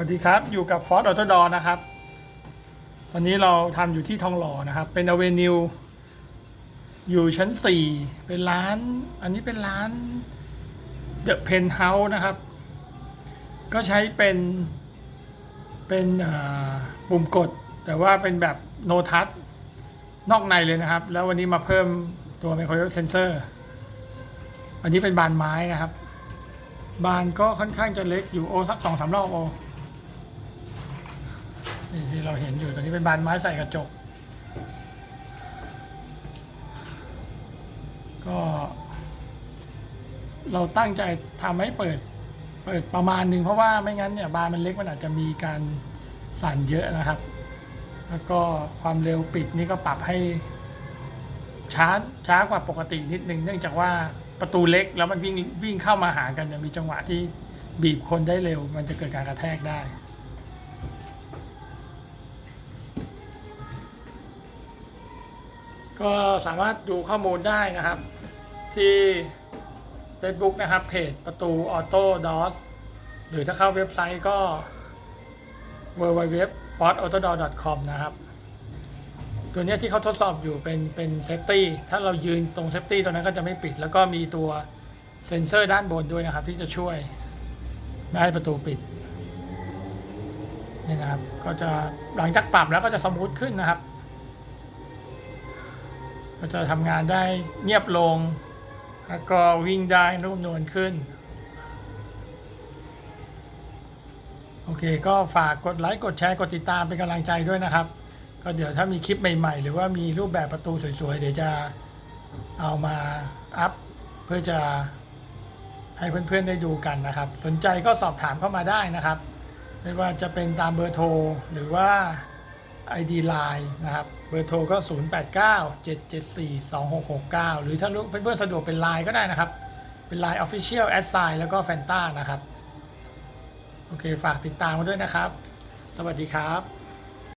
วัสดีครับ อยู่กับฟอร์ดออโตดอนะครับ ตอนนี้เราทำอยู่ที่ทองหล่อนะครับ เป็นอเวนิว อยู่ชั้น 4 เป็นร้าน อันนี้เป็นร้านเดอะเพนเฮาส์นะครับ ก็ใช้เป็น เป็นปุ่มกด แต่ว่าเป็นแบบโนทัชนอกในเลยนะครับ แล้ววันนี้มาเพิ่มตัวไมโครเวฟเซนเซอร์ อันนี้เป็นบานไม้นะครับ บานก็ค่อนข้างจะเล็กอยู่โอสักสองสามรอบโอ นี่ที่เราเห็นอยู่ตัวนี้เป็นบานไม้ใส่กระจก ก็ เราตั้งใจทำให้เปิดเปิดประมาณหนึ่งเพราะว่าไม่งั้นเนี่ยบานมันเล็กมันอาจจะมีการสั่นเยอะนะครับ แล้วก็ความเร็วปิดนี่ก็ปรับให้ช้าช้ากว่าปกตินิดนึงเนื่องจากว่าประตูเล็กแล้วมันวิ่งวิ่งเข้ามาหากันเนี่ยมีจังหวะที่บีบคนได้เร็ว มันจะเกิดการกระแทกได้ ก็สามารถดูข้อมูลได้นะครับ ที่ Facebook นะครับเพจประตู Auto DOS หรือถ้าเข้าเว็บไซต์ก็ www f o r d a u t o d o r com นะครับ ตัวนี้ที่เขาทดสอบอยู่เป็นเป็นเซฟตี้ถ้าเรายืนตรงเซฟตี้ตัวนั้นก็จะไม่ปิด แล้วก็มีตัวเซ็นเซอร์ด้านบนด้วยนะครับ ที่จะช่วยไม่ให้ประตูปิดนี่นะครับก็จะหลังจากปรับแล้วก็จะสมูทขึ้นนะครับ ก็จะทำงานได้เงียบลง แล้วก็วิ่งได้นุ่มนวลขึ้น โอเค ก็ฝากกดไลค์ กดแชร์ กดติดตามเป็นกำลังใจด้วยนะครับ ก็เดี๋ยวถ้ามีคลิปใหม่ ๆ หรือว่ามีรูปแบบประตูสวย ๆ เดี๋ยวจะเอามาอัพเพื่อจะให้เพื่อนๆได้ดูกันนะครับ สนใจก็สอบถามเข้ามาได้นะครับ ไม่ว่าจะเป็นตามเบอร์โทรหรือว่า ID Line นะครับ เบอร์โทรก็ 0897742669 หรือถ้าเพื่อนๆสะดวกเป็นไลน์ก็ได้นะครับ เป็นไลน์ Official a s s i g n แล้วก็ Fanta นะครับ โอเค ฝากติดตามมาด้วยนะครับ สวัสดีครับ